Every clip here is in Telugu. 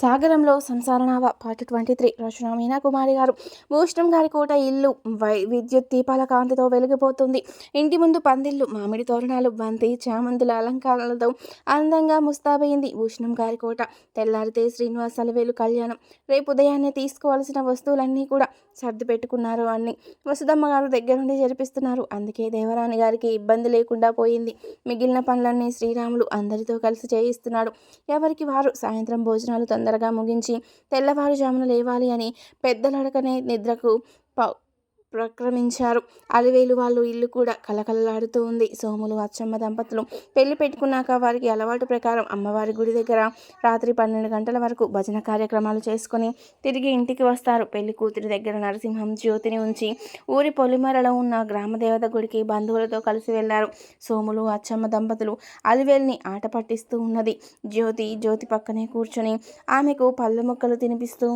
సాగరంలో సంసారనావ పార్ట్ ట్వంటీ త్రీ. రచన మీనాకుమారి గారు. భూషణం గారి కోట ఇల్లు వై విద్యుత్ దీపాల కాంతితో వెలిగిపోతుంది. ఇంటి ముందు పందిళ్ళు మామిడి తోరణాలు బంతి చామంతుల అలంకారాలతో అందంగా ముస్తాబయింది భూషణం గారి కోట. తెల్లారితే శ్రీనివాస్ అలవేలు కళ్యాణం. రేపు ఉదయాన్నే తీసుకోవాల్సిన వస్తువులన్నీ కూడా సర్ది పెట్టుకున్నారు అన్ని. వసుదమ్మ గారు దగ్గరుండి జరిపిస్తున్నారు. అందుకే దేవరాని గారికి ఇబ్బంది లేకుండా పోయింది. మిగిలిన పనులన్నీ శ్రీరాములు అందరితో కలిసి చేయిస్తున్నాడు. ఎవరికి వారు? సాయంత్రం భోజనాలు తొందరగా ముగించి తెల్లవారుజామున లేవాలి అని పెద్దలడకనే నిద్రకు ప్రక్రమించారు. అలివేలు వాళ్ళు ఇల్లు కూడా కలకలలాడుతూ ఉంది. సోములు అచ్చమ్మ దంపతులు పెళ్ళి పెట్టుకున్నాక వారికి అలవాటు ప్రకారం అమ్మవారి గుడి దగ్గర రాత్రి పన్నెండు గంటల వరకు భజన కార్యక్రమాలు చేసుకొని తిరిగి ఇంటికి వస్తారు. పెళ్ళి కూతురి దగ్గర నరసింహం జ్యోతిని ఉంచి ఊరి పొలిమరలో ఉన్న గ్రామదేవత గుడికి బంధువులతో కలిసి వెళ్ళారు. సోములు అచ్చమ్మ దంపతులు అలివేల్ని ఆట పట్టిస్తూ ఉన్నది. జ్యోతి జ్యోతి పక్కనే కూర్చొని ఆమెకు పళ్ళ ముక్కలు తినిపిస్తూ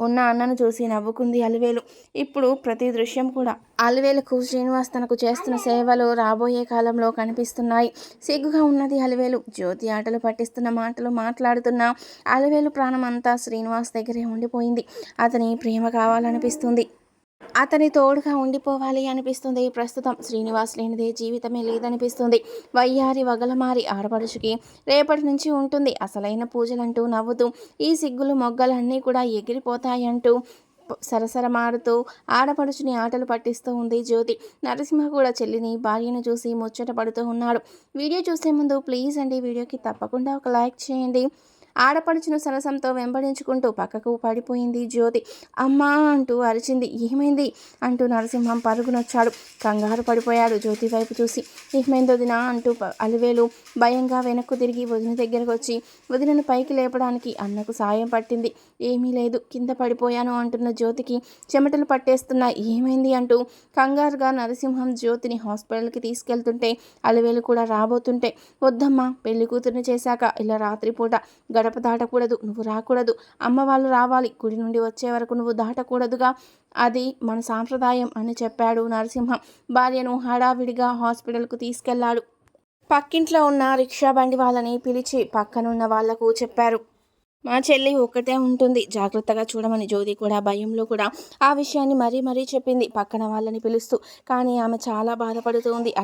ఉన్న అన్నను చూసి నవ్వుకుంది అలివేలు. ఇప్పుడు ప్రతి దృశ్యం కూడా అలివేలుకు శ్రీనివాస్ తనకు చేస్తున్న సేవలు రాబోయే కాలంలో కనిపిస్తున్నాయి. సిగ్గుగా ఉన్నది అలివేలు. జ్యోతి ఆటలు పట్టిస్తున్న మాటలు మాట్లాడుతున్న అలివేలు ప్రాణం అంతా శ్రీనివాస్ దగ్గరే ఉండిపోయింది. అతని ప్రేమ కావాలనిపిస్తుంది. అతని తోడుగా ఉండిపోవాలి అనిపిస్తుంది. ప్రస్తుతం శ్రీనివాస్ లేనిదే జీవితమే లేదనిపిస్తుంది. వయ్యారి వగలమారి ఆడపడుచుకి రేపటి నుంచి ఉంటుంది. అసలైన పూజలంటూ నవ్వుతూ ఈ సిగ్గులు మొగ్గలన్నీ కూడా ఎగిరిపోతాయంటూ సరసరమాడుతూ ఆడపడుచుని ఆటలు పట్టిస్తూ ఉంది జ్యోతి. నరసింహ కూడా చెల్లిని భార్యను చూసి ముచ్చట పడుతూ ఉన్నాడు. వీడియో చూసే ముందు ప్లీజ్ అండి వీడియోకి తప్పకుండా ఒక లైక్ చేయండి. ఆడపడుచును సరసంతో వెంబడించుకుంటూ పక్కకు పడిపోయింది జ్యోతి. అమ్మా అంటూ అరిచింది. ఏమైంది? అంటూ నరసింహం పరుగునొచ్చాడు. కంగారు పడిపోయాడు జ్యోతి వైపు చూసి. ఏమైందో దినా అంటూ అలివేలు భయంగా వెనక్కు తిరిగి వదిన దగ్గరకు వచ్చి వదినను పైకి లేపడానికి అన్నకు సాయం పట్టింది. ఏమీ లేదు. కింద పడిపోయాను అంటున్న జ్యోతికి చెమటలు పట్టేస్తున్న ఏమైంది? అంటూ కంగారుగా నరసింహం జ్యోతిని హాస్పిటల్కి తీసుకెళ్తుంటే అలివేలు కూడా రాబోతుంటే వద్దమ్మా పెళ్ళి కూతురిని చేశాక ఇలా రాత్రిపూట గడప దాటకూడదు నువ్వు రాకూడదు. అమ్మ వాళ్ళు రావాలి గుడి నుండి వచ్చే వరకు నువ్వు దాటకూడదుగా. అది మన సాంప్రదాయం అని చెప్పాడు నరసింహం. భార్యను హడావిడిగా హాస్పిటల్కు తీసుకెళ్ళాడు. పక్కింట్లో ఉన్న రిక్షా బండి వాళ్ళని పిలిచి పక్కనున్న వాళ్ళకు చెప్పారు. మా చెల్లి ఒక్కటే ఉంటుంది. జాగ్రత్తగా చూడమని జ్యోతి కూడా భయంలో కూడా ఆ విషయాన్ని మరీ మరీ చెప్పింది. పక్కన వాళ్ళని పిలుస్తూ. కానీ ఆమె చాలా బాధపడుతూ ఉంది.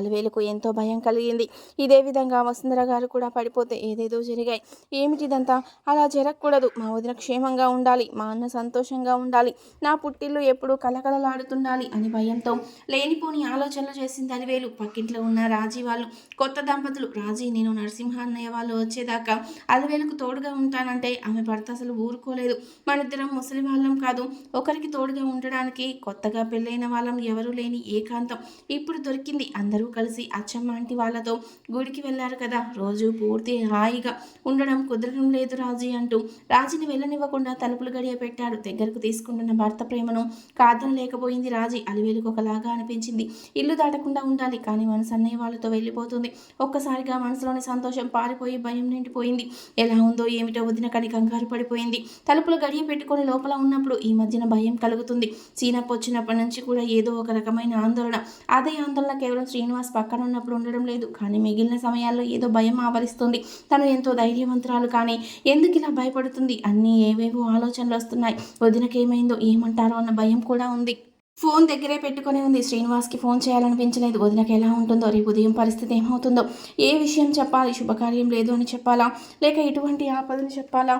ఎంతో భయం కలిగింది. ఇదే విధంగా వసుంధర గారు కూడా పడిపోతే ఏదేదో జరిగాయి. ఏమిటిదంతా? అలా జరగకూడదు. మా వదిన క్షేమంగా ఉండాలి. మా అన్న సంతోషంగా ఉండాలి. నా పుట్టిల్లు ఎప్పుడూ కలకలలాడుతుండాలి అని భయంతో లేనిపోని ఆలోచనలు చేసింది అలివేలు. పక్కింట్లో ఉన్న రాజీ వాళ్ళు కొత్త దంపతులు రాజీ నేను నరసింహ అన్నయ్య వాళ్ళు వచ్చేదాకా అలివేలకు తోడుగా ఉంటానంటే ఆమె భర్త అసలు ఊరుకోలేదు. మనిద్దరం ముసలి వాళ్ళం కాదు. ఒకరికి తోడుగా ఉండడానికి కొత్తగా పెళ్ళైన వాళ్ళం ఎవరూ లేని ఏకాంతం ఇప్పుడు దొరికింది అందరూ కలిసి అచ్చమ్మ ఆంటీ వాళ్ళతో గుడికి వెళ్ళారు కదా. రోజు పూర్తి హాయిగా ఉండడం కుదరడం లేదు రాజీ అంటూ రాజీని వెళ్ళనివ్వకుండా తలుపులు గడియ పెట్టాడు. దగ్గరకు తీసుకుంటున్న భర్త ప్రేమను కాదనలేకపోయింది రాజీ. అలివేలుకు ఒకలాగా అనిపించింది. ఇల్లు దాటకుండా ఉండాలి కానీ మనసు అన్నయ్య వాళ్ళతో వెళ్ళిపోతుంది. ఒక్కసారిగా మనసులోని సంతోషం పారిపోయి భయం నిండిపోయింది. ఎలా ఉందో ఏమిటో వదిన కని కంగారు పడిపోయింది. తలుపులు గడియ పెట్టుకొని లోపల ఉన్నప్పుడు ఈ మధ్యన భయం కలుగుతుంది. సీనప్ వచ్చినప్పటి నుంచి కూడా ఏదో ఒక రకమైన ఆందోళన. అదే ఆందోళన కేవలం శ్రీనివాస్ పక్కన ఉన్నప్పుడు ఉండడం లేదు. కానీ మిగిలిన సమయాల్లో ఏదో భయం ఆవరిస్తుంది. తను ఎంతో ధైర్యవంతురాలు కానీ ఎందుకు ఇలా భయపడుతుంది? అన్నీ ఏవేవో ఆలోచనలు వస్తున్నాయి. వదినకేమైందో ఏమంటారో అన్న భయం కూడా ఉంది. ఫోన్ దగ్గరే పెట్టుకొని ఉంది. శ్రీనివాస్కి ఫోన్ చేయాలనిపించలేదు. వదినకి ఎలా ఉంటుందో రేపు ఉదయం పరిస్థితి ఏమవుతుందో ఏ విషయం చెప్పాలి శుభకార్యం లేదు అని చెప్పాలా లేక ఎటువంటి ఆపదని చెప్పాలా?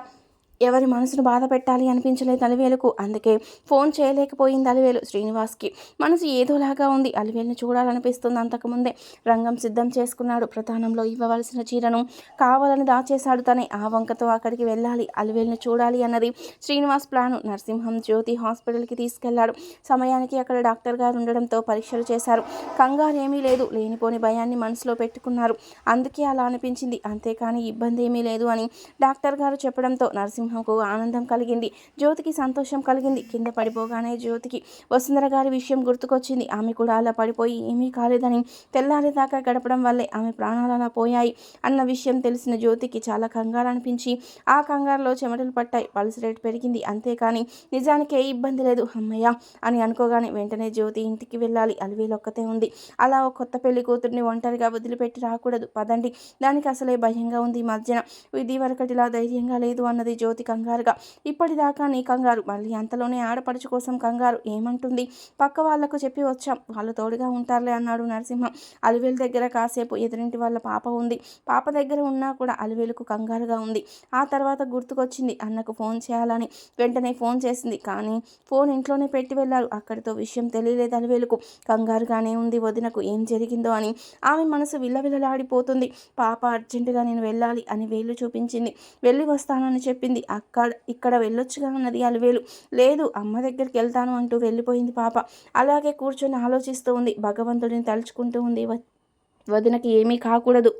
ఎవరి మనసును బాధ పెట్టాలి అనిపించలేదు అలివేలుకు. అందుకే ఫోన్ చేయలేకపోయింది అలివేలు శ్రీనివాస్కి. మనసు ఏదోలాగా ఉంది. అలివేలుని చూడాలనిపిస్తుంది అంతకుముందే. రంగం సిద్ధం చేసుకున్నాడు. ప్రధానంలో ఇవ్వవలసిన చీరను కావాలని దాచేశాడు తనే. ఆ వంకతో అక్కడికి వెళ్ళాలి. అలివేలుని చూడాలి అన్నది శ్రీనివాస్ ప్లాను. నరసింహం జ్యోతి హాస్పిటల్కి తీసుకెళ్ళాడు. సమయానికి అక్కడ డాక్టర్ గారు ఉండడంతో పరీక్షలు చేశారు. కంగారు ఏమీ లేదు. లేనిపోని భయాన్ని మనసులో పెట్టుకున్నారు. అందుకే అలా అనిపించింది. అంతేకాని ఇబ్బంది ఏమీ లేదు అని డాక్టర్ గారు చెప్పడంతో నరసింహంకు ఆనందం కలిగింది. జ్యోతికి సంతోషం కలిగింది. కింద పడిపోగానే జ్యోతికి వసుంధర గారి విషయం గుర్తుకొచ్చింది. ఆమె కూడా అలా పడిపోయి ఏమీ కాలేదని తెల్లారేదాకా గడపడం వల్లే ఆమె ప్రాణాలు అలా పోయాయి అన్న విషయం తెలిసిన జ్యోతికి చాలా కంగారు అనిపించి ఆ కంగారులో చెమటలు పట్టాయి. పల్స్ రేట్ పెరిగింది. అంతేకాని నిజానికి ఏ ఇబ్బంది లేదు. అమ్మయ్య! అని అనుకోగానే వెంటనే జ్యోతి ఇంటికి వెళ్ళాలి. అలవీలొక్కతే ఉంది. అలా ఒక కొత్త పెళ్ళి కూతుర్ని ఒంటరిగా వదిలిపెట్టి రాకూడదు. పదండి. దానికి అసలే భయంగా ఉంది ఈ మధ్యన. ఇది వరకటిలా ధైర్యంగా లేదు అన్నది జ్యోతి జ్యోతి కంగారుగా ఇప్పటిదాకా నీ కంగారు మళ్ళీ అంతలోనే ఆడపడుచు కోసం కంగారు ఏమంటుంది? పక్క వాళ్ళకు చెప్పి వచ్చాం. వాళ్ళు తోడుగా ఉంటారులే అన్నాడు నరసింహ. అలివేలు దగ్గర కాసేపు ఎదురింటి వాళ్ళ పాప ఉంది. పాప దగ్గర ఉన్నా కూడా అలివేలుకు కంగారుగా ఉంది. ఆ తర్వాత గుర్తుకొచ్చింది అన్నకు ఫోన్ చేయాలని. వెంటనే ఫోన్ చేసింది. కానీ ఫోన్ ఇంట్లోనే పెట్టి వెళ్ళారు అక్కడితో విషయం తెలియలేదు అలివేలుకు. కంగారుగానే ఉంది వదినకు ఏం జరిగిందో అని. ఆమె మనసు విల్లవిల్లలాడిపోతుంది పాప అర్జెంటుగా నేను వెళ్ళాలి అని వేలు చూపించింది. వెళ్ళి వస్తానని చెప్పింది. అక్కడ ఇక్కడ వెళ్ళొచ్చుగా అన్నది అలివేలు. లేదు అమ్మ దగ్గరికి వెళ్తాను అంటూ వెళ్ళిపోయింది పాప. అలాగే కూర్చొని ఆలోచిస్తూ ఉంది. భగవంతుడిని తలుచుకుంటూ ఉంది. వ- వదినకి ఏమీ కాకూడదు.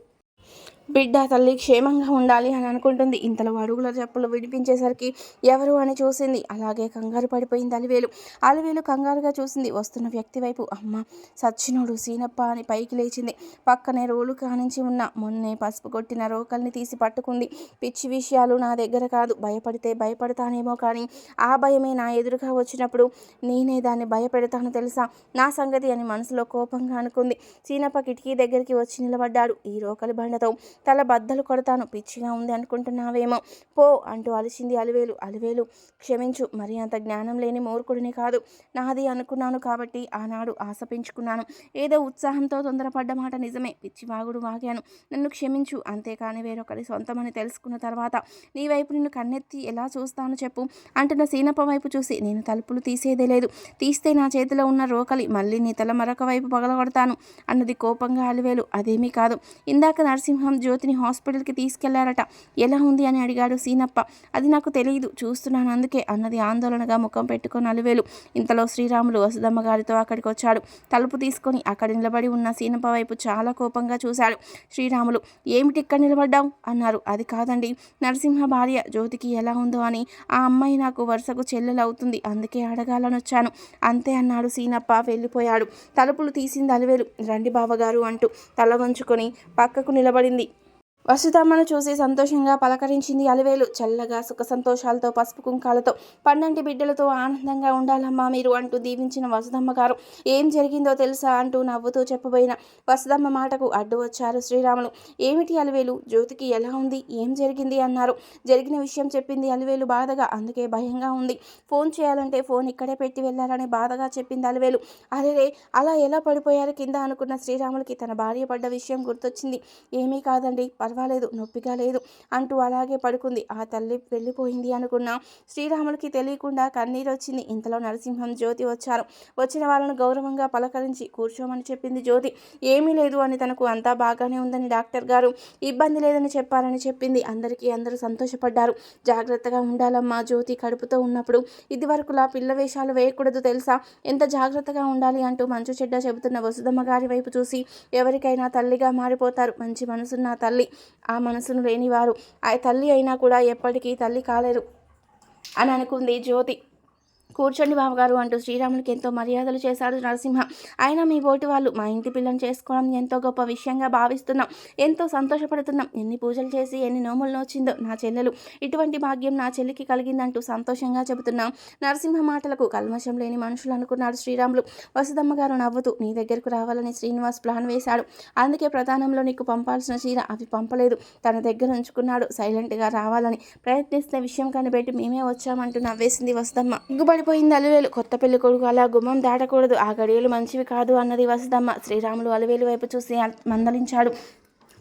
బిడ్డ తల్లి క్షేమంగా ఉండాలి అని అనుకుంటుంది. ఇంతలో అడుగుల చెప్పులు విడిపించేసరికి ఎవరు అని చూసింది. అలాగే కంగారు పడిపోయింది అలివేలు. అలివేలు కంగారుగా చూసింది. వస్తున్న వ్యక్తి వైపు అమ్మ సచ్చినోడు సీనప్ప అని పైకి లేచింది. పక్కనే రోలు కానించి ఉన్న మొన్నే పసుపు కొట్టిన రోకల్ని తీసి పట్టుకుంది. పిచ్చి విషయాలు నా దగ్గర కాదు. భయపడితే భయపడతానేమో కానీ ఆ భయమే నా ఎదురుగా వచ్చినప్పుడు నేనే దాన్ని భయపెడతాను తెలుసా? నా సంగతి అని మనసులో కోపంగా అనుకుంది. సీనప్ప కిటికీ దగ్గరికి వచ్చి నిలబడ్డాడు. ఈ రోకలి బండతో తల బద్దలు కొడతాను పిచ్చిగా ఉంది అనుకుంటున్నావేమో. పో అంటూ అలిచింది అలివేలు. అలివేలు క్షమించు మరి అంత జ్ఞానం లేని మూర్ఖుడిని కాదు. నాది అనుకున్నాను కాబట్టి ఆనాడు ఆశ పెంచుకున్నాను. ఏదో ఉత్సాహంతో తొందరపడ్డ మాట నిజమే. పిచ్చి వాగుడు వాగాను. నన్ను క్షమించు అంతేకాని వేరొకరి సొంతమని తెలుసుకున్న తర్వాత నీ వైపు నిన్ను కన్నెత్తి ఎలా చూస్తాను చెప్పు. అంటున్న సీనప్ప వైపు చూసి నేను తలుపులు తీసేదే లేదు. తీస్తే నా చేతిలో ఉన్న రోకలి మళ్ళీ నీ తల మరొక వైపు పగలగొడతాను అన్నది కోపంగా అలివేలు. అదేమీ కాదు. ఇందాక నరసింహం జ్యోతిని హాస్పిటల్కి తీసుకెళ్ళారట. ఎలా ఉంది అని అడిగాడు సీనప్ప. అది నాకు తెలియదు చూస్తున్నాను అందుకే అన్నది ఆందోళనగా ముఖం పెట్టుకుని అలివేలు ఇంతలో శ్రీరాములు వసుదమ్మ గారితో అక్కడికి వచ్చాడు. తలుపు తీసుకొని అక్కడ నిలబడి ఉన్న సీనప్ప వైపు చాలా కోపంగా చూశాడు. శ్రీరాములు ఏమిటి ఇక్కడ నిలబడ్డావు? అన్నారు. అది కాదండి నరసింహ భార్య జ్యోతికి ఎలా ఉందో అని. ఆ అమ్మాయి నాకు వరుసకు చెల్లెలు అవుతుంది అందుకే అడగాలని వచ్చాను. అంతే అన్నాడు సీనప్ప వెళ్ళిపోయాడు. తలుపులు తీసింది అలివేలు రండి బావగారు అంటూ తల వంచుకొని పక్కకు నిలబడింది. వసుదమ్మను చూసి సంతోషంగా పలకరించింది అలివేలు. చల్లగా సుఖ సంతోషాలతో పసుపు కుంకాలతో పన్నంటి బిడ్డలతో ఆనందంగా ఉండాలమ్మా మీరు అంటూ దీవించిన వసుదమ్మ గారు. ఏం జరిగిందో తెలుసా అంటూ నవ్వుతూ చెప్పబోయిన వసుదమ్మ మాటకు అడ్డు వచ్చారు శ్రీరాములు. ఏమిటి అలివేలు? జ్యోతికి ఎలా ఉంది? ఏం జరిగింది అన్నారు. జరిగిన విషయం చెప్పింది అలివేలు బాధగా అందుకే భయంగా ఉంది. ఫోన్ చేయాలంటే ఫోన్ ఇక్కడే పెట్టి వెళ్ళారని బాధగా చెప్పింది అలివేలు. అరే అలా ఎలా పడిపోయారు కింద అనుకున్న శ్రీరాములకి తన భార్య పడ్డ విషయం గుర్తొచ్చింది. ఏమీ కాదండి పర్వాలేదు నొప్పిగా లేదు అంటూ అలాగే పడుకుంది. ఆ తల్లి వెళ్ళిపోయింది అనుకున్న శ్రీరాములకి తెలియకుండా కన్నీరు వచ్చింది. ఇంతలో నరసింహం జ్యోతి వచ్చారు. వచ్చిన వాళ్ళను గౌరవంగా పలకరించి కూర్చోమని చెప్పింది జ్యోతి. ఏమీ లేదు అని తనకు అంతా బాగానే ఉందని డాక్టర్ గారు ఇబ్బంది లేదని చెప్పారని చెప్పింది. అందరికీ అందరూ సంతోషపడ్డారు. జాగ్రత్తగా ఉండాలమ్మా జ్యోతి కడుపుతో ఉన్నప్పుడు. ఇదివరకులా పిల్ల వేషాలు వేయకూడదు తెలుసా? ఎంత జాగ్రత్తగా ఉండాలి అంటూ మంచు చెడ్డ చెబుతున్న వసుదమ్మ గారి వైపు చూసి ఎవరికైనా తల్లిగా మారిపోతారు. మంచి మనసున్న తల్లి. ఆ మనసును లేనివారు. ఆ తల్లి అయినా కూడా ఎప్పటికీ తల్లి కాలేరు. అని అనుకుంది జ్యోతి. కూర్చోండి బావగారు అంటూ శ్రీరాములకి ఎంతో మర్యాదలు చేశాడు నరసింహ. ఆయన మీ బోటి వాళ్ళు మా ఇంటి పిల్లని చేసుకోవడం ఎంతో గొప్ప విషయంగా భావిస్తున్నాం. ఎంతో సంతోషపడుతున్నాం. ఎన్ని పూజలు చేసి ఎన్ని నోములు నోచిందో నా చెల్లెలు. ఇటువంటి భాగ్యం నా చెల్లికి కలిగిందంటూ సంతోషంగా చెబుతున్నాం. నరసింహ మాటలకు కల్మషం లేని మనుషులు అనుకున్నాడు శ్రీరాములు. వసుదమ్మ గారు నవ్వుతూ నీ దగ్గరకు రావాలని శ్రీనివాస్ ప్లాన్ వేశాడు. అందుకే ప్రధానంలో నీకు పంపాల్సిన చీర అవి పంపలేదు. తన దగ్గర ఉంచుకున్నాడు. సైలెంట్గా రావాలని ప్రయత్నిస్తే విషయం కనిపెట్టి మేమే వచ్చామంటూ నవ్వేసింది వసుదమ్మ. పడిపోయింది అలివేలు. కొత్త పెళ్ళి కొడుకు అలా గుమ్మం దాటకూడదు. ఆ గడియలు మంచివి కాదు అన్నది వసుదమ్మ శ్రీరాములు అలివేలు వైపు చూసి మందలించాడు.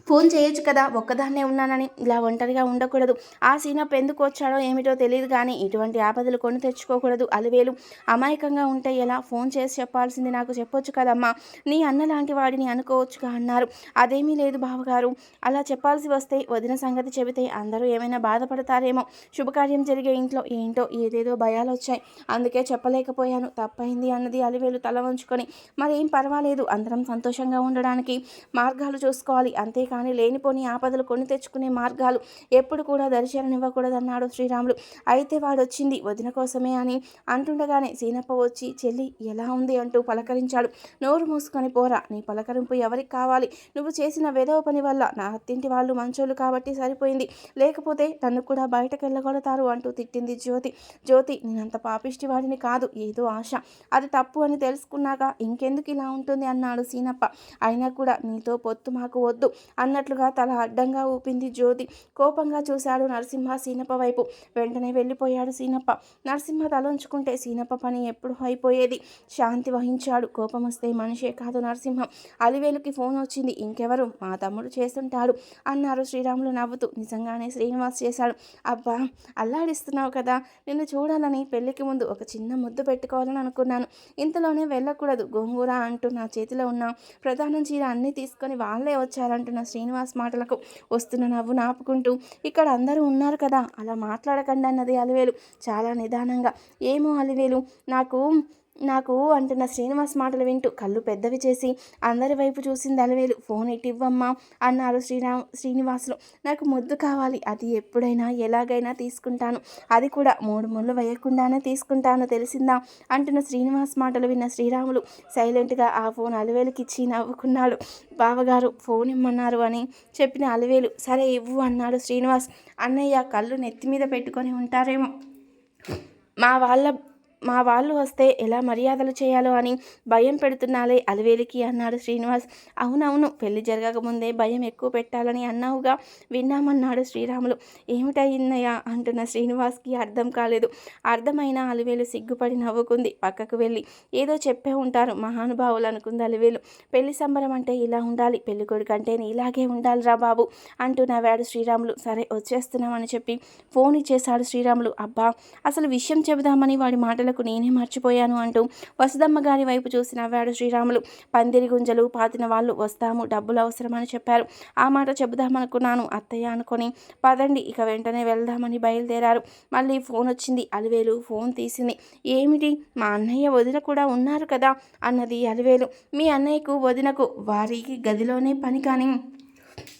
ఫోన్ చేయొచ్చు కదా ఒక్కదాన్నే ఉన్నానని. ఇలా ఒంటరిగా ఉండకూడదు. ఆ సీనప్ ఎందుకు వచ్చాడో ఏమిటో తెలియదు కానీ ఇటువంటి ఆపదలు కొని తెచ్చుకోకూడదు. అలివేలు అమాయకంగా ఉంటే ఎలా? ఫోన్ చేసి చెప్పాల్సింది నాకు చెప్పొచ్చు కదమ్మా. నీ అన్న లాంటి వాడిని అనుకోవచ్చుగా అన్నారు. అదేమీ లేదు బావగారు. అలా చెప్పాల్సి వస్తే వదిన సంగతి చెబితే అందరూ ఏమైనా బాధపడతారేమో. శుభకార్యం జరిగే ఇంట్లో ఏంటో ఏదేదో భయాలు వచ్చాయి. అందుకే చెప్పలేకపోయాను. తప్పైంది అన్నది అలివేలు తల వంచుకొని. మరేం పర్వాలేదు. అందరం సంతోషంగా ఉండడానికి మార్గాలు చూసుకోవాలి. కానీ లేనిపోని ఆపదలు కొని తెచ్చుకునే మార్గాలు ఎప్పుడు కూడా దర్శనమివ్వకూడదన్నాడు శ్రీరాములు అయితే వాడు వచ్చింది వదిన కోసమే అని అంటుండగానే సీనప్ప వచ్చి చెల్లి ఎలా ఉంది? అంటూ పలకరించాడు. నోరు మూసుకొని పోరా నీ పలకరింపు ఎవరికి కావాలి? నువ్వు చేసిన వెధవ పని వల్ల నా అత్తింటి వాళ్ళు మంచోళ్ళు కాబట్టి సరిపోయింది. లేకపోతే నన్ను కూడా బయటకు వెళ్ళగొడతారు అంటూ తిట్టింది జ్యోతి. జ్యోతి నేనంత పాపిష్టి వాడిని కాదు ఏదో ఆశ. అది తప్పు అని తెలుసుకున్నాక ఇంకెందుకు ఇలా ఉంటుంది? అన్నాడు సీనప్ప. అయినా కూడా నీతో పొత్తు మాకు వద్దు అన్నట్లుగా తల అడ్డంగా ఊపింది జ్యోతి. కోపంగా చూశాడు నరసింహ సీనప్ప వైపు. వెంటనే వెళ్ళిపోయాడు సీనప్ప. నరసింహ తలంచుకుంటే సీనప్ప పని ఎప్పుడు అయిపోయేది? శాంతి వహించాడు. కోపం వస్తే మనిషే కాదు నరసింహం. అలివేలుకి ఫోన్ వచ్చింది. ఇంకెవరు? మా తమ్ముడు చేస్తుంటాడు అన్నారు శ్రీరాములు నవ్వుతూ. నిజంగానే శ్రీనివాస్ చేశాడు. అబ్బా అల్లాడిస్తున్నావు కదా. నిన్ను చూడాలని పెళ్ళికి ముందు ఒక చిన్న ముద్దు పెట్టుకోవాలని అనుకున్నాను. ఇంతలోనే వెళ్ళకూడదు. గోంగూర అంటూ నా చేతిలో ఉన్న ప్రధానం చీర అన్నీ తీసుకొని వాళ్ళే వచ్చారంటున్న శ్రీనివాస్ మాటలకు వస్తున్న నవ్వు నాపుకుంటూ ఇక్కడ అందరూ ఉన్నారు కదా అలా మాట్లాడకండి అన్నది అలివేలు. చాలా నిదానంగా ఏమో అలివేలు నాకు నాకు అంటున్న శ్రీనివాస్ మాటలు వింటూ కళ్ళు పెద్దవి చేసి అందరి వైపు చూసింది అలవేలు ఫోన్ ఇటు ఇవ్వమ్మా అన్నారు శ్రీరామ్ శ్రీనివాసులు. నాకు ముద్దు కావాలి అది ఎప్పుడైనా ఎలాగైనా తీసుకుంటాను. అది కూడా మూడు ముళ్ళు వేయకుండానే తీసుకుంటాను తెలిసిందా? అంటున్న శ్రీనివాస్ మాటలు విన్న శ్రీరాములు సైలెంట్గా ఆ ఫోన్ అలవేలుకి ఇచ్చి నవ్వుకున్నాడు. బావగారు ఫోన్ ఇమ్మన్నారు అని చెప్పిన అలవేలు సరే ఇవ్వు అన్నాడు శ్రీనివాస్. అన్నయ్య కళ్ళు నెత్తి మీద పెట్టుకొని ఉంటారేమో. మా వాళ్ళ మా వాళ్ళు వస్తే ఎలా మర్యాదలు చేయాలో అని భయం పెడుతున్నాలే అలివేలికి అన్నాడు శ్రీనివాస్. అవునవును పెళ్ళి జరగకముందే భయం ఎక్కువ పెట్టాలని అన్నావుగా విన్నామన్నాడు శ్రీరాములు. ఏమిటయిందయ్యా అంటున్న శ్రీనివాస్కి అర్థం కాలేదు. అర్థమైన అలివేలు సిగ్గుపడి నవ్వుకుంది. పక్కకు వెళ్ళి ఏదో చెప్పే ఉంటారు మహానుభావులు అనుకుంది అలివేలు. పెళ్ళి సంబరం అంటే ఇలా ఉండాలి పెళ్ళి కొడుకు అంటే ఇలాగే ఉండాలిరా బాబు అంటూ నవ్వాడు శ్రీరాములు. సరే వచ్చేస్తున్నామని చెప్పి ఫోన్ ఇచ్చేశాడు శ్రీరాములు. అబ్బా అసలు విషయం చెబుదామని వాడి మాటలకు వరకు నేనే మర్చిపోయాను అంటూ వసుదమ్మ గారి వైపు చూసి నవ్వాడు శ్రీరాములు పందిరి గుంజలు పాతిన వాళ్ళు వస్తాము డబ్బులు అవసరమని చెప్పారు. ఆ మాట చెబుదామనుకున్నాను. అత్తయ్య అనుకొని పదండి ఇక వెంటనే వెళ్దామని బయలుదేరారు. మళ్ళీ ఫోన్ వచ్చింది. అలివేలు ఫోన్ తీసింది. ఏమిటి? మా అన్నయ్య వదిన కూడా ఉన్నారు కదా? అన్నది అలివేలు. మీ అన్నయ్యకు వదినకు వారికి గదిలోనే పని కానీ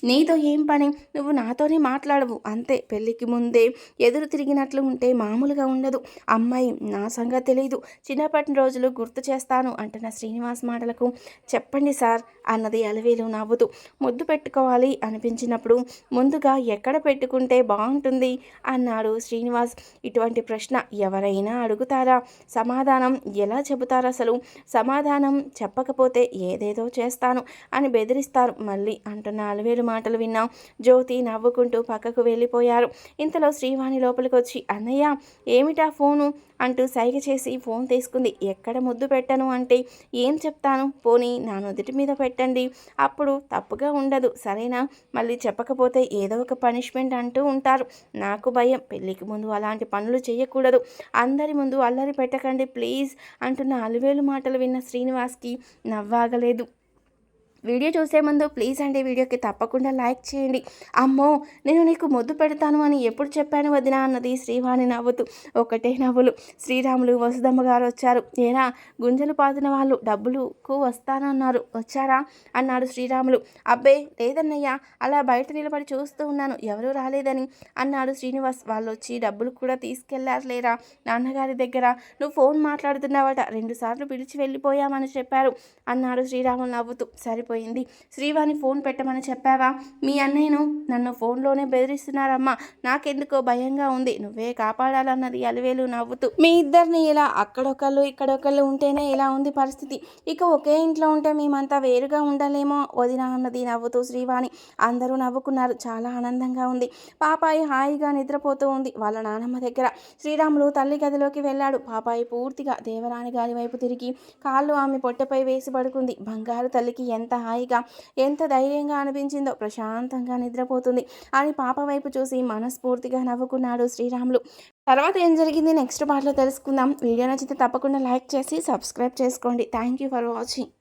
నీతో ఏం పని? నువ్వు నాతోనే మాట్లాడవు. అంతే. పెళ్ళికి ముందే ఎదురు తిరిగినట్లు ఉంటే మామూలుగా ఉండదు. అమ్మాయి నా సంగతి తెలియదు చిన్నప్పటి రోజులు గుర్తు చేస్తాను అంటున్న శ్రీనివాస్ మాటలకు. చెప్పండి సార్ అన్నది అలవేలు నవ్వుతూ. ముద్దు పెట్టుకోవాలి అనిపించినప్పుడు ముందుగా ఎక్కడ పెట్టుకుంటే బాగుంటుంది? అన్నాడు శ్రీనివాస్. ఇటువంటి ప్రశ్న ఎవరైనా అడుగుతారా? సమాధానం ఎలా చెబుతారు అసలు? సమాధానం చెప్పకపోతే ఏదేదో చేస్తాను అని బెదిరిస్తారు. మళ్ళీ అంటున్న అలవేలు మాటలు విన్నాం జ్యోతి నవ్వుకుంటూ పక్కకు వెళ్ళిపోయారు. ఇంతలో శ్రీవాణి లోపలికి వచ్చి అన్నయ్య ఏమిటా ఫోను? అంటూ సైగ చేసి ఫోన్ తీసుకుంది. ఎక్కడ ముద్దు పెట్టను అంటే ఏం చెప్తాను? పోనీ నా నుదుటి మీద పెట్టండి. అప్పుడు తప్పుగా ఉండదు సరేనా? మళ్ళీ చెప్పకపోతే ఏదో ఒక పనిష్మెంట్ అంటూ ఉంటారు. నాకు భయం పెళ్ళికి ముందు అలాంటి పనులు చేయకూడదు అందరి ముందు అల్లరి పెట్టకండి ప్లీజ్ అంటున్న అలివేలు మాటలు విన్న శ్రీనివాస్కి నవ్వాగలేదు. వీడియో చూసే ముందు ప్లీజ్ అండి వీడియోకి తప్పకుండా లైక్ చేయండి. అమ్మో నేను నీకు మొద్దు పెడతాను అని ఎప్పుడు చెప్పాను వదినా అన్నది శ్రీవాణి నవ్వుతూ. ఒకటే నవ్వులు. శ్రీరాములు వసుదమ్మ గారు వచ్చారు. ఏనా గుంజలు పాతిన వాళ్ళు డబ్బులుకు వస్తానన్నారు. వచ్చారా? అన్నాడు శ్రీరాములు. అబ్బే లేదన్నయ్యా అలా బయట నిలబడి చూస్తూ ఉన్నాను. ఎవరూ రాలేదని అన్నాడు శ్రీనివాస్. వాళ్ళు వచ్చి డబ్బులు కూడా తీసుకెళ్ళారు లేరా నాన్నగారి దగ్గర నువ్వు ఫోన్ మాట్లాడుతున్నావట. రెండుసార్లు పిలిచి వెళ్ళిపోయామని చెప్పారు. అన్నాడు శ్రీరాములు నవ్వుతూ. సరిపోయి అయిపోయింది శ్రీవాణి ఫోన్ పెట్టమని చెప్పావా? మీ అన్నయ్యను నన్ను ఫోన్లోనే బెదిరిస్తున్నారమ్మా. నాకెందుకో భయంగా ఉంది. నువ్వే కాపాడాలన్నది అలివేలు నవ్వుతూ. మీ ఇద్దరిని ఇలా అక్కడొకళ్ళు ఇక్కడొకళ్ళు ఉంటేనే ఇలా ఉంది పరిస్థితి. ఇక ఒకే ఇంట్లో ఉంటే మేమంతా వేరుగా ఉండలేమో వదిన అన్నది నవ్వుతూ శ్రీవాణి. అందరూ నవ్వుకున్నారు. చాలా ఆనందంగా ఉంది. పాపాయి హాయిగా నిద్రపోతూ ఉంది వాళ్ళ నానమ్మ దగ్గర. శ్రీరాములు తల్లి గదిలోకి వెళ్ళాడు. పాపాయి పూర్తిగా దేవరాణి గారి వైపు తిరిగి కాళ్ళు ఆమె పొట్టపై వేసి పడుకుంది. బంగారు తల్లికి ఎంత హాయిగా ఎంత ధైర్యంగా అనిపించిందో ప్రశాంతంగా నిద్రపోతుంది అని పాప వైపు చూసి మనస్ఫూర్తిగా నవ్వుకున్నాడు శ్రీరాములు. తర్వాత ఏం జరిగింది? నెక్స్ట్ పార్ట్లో తెలుసుకుందాం. వీడియో నచ్చితే తప్పకుండా లైక్ చేసి సబ్స్క్రైబ్ చేసుకోండి. Thank you for watching.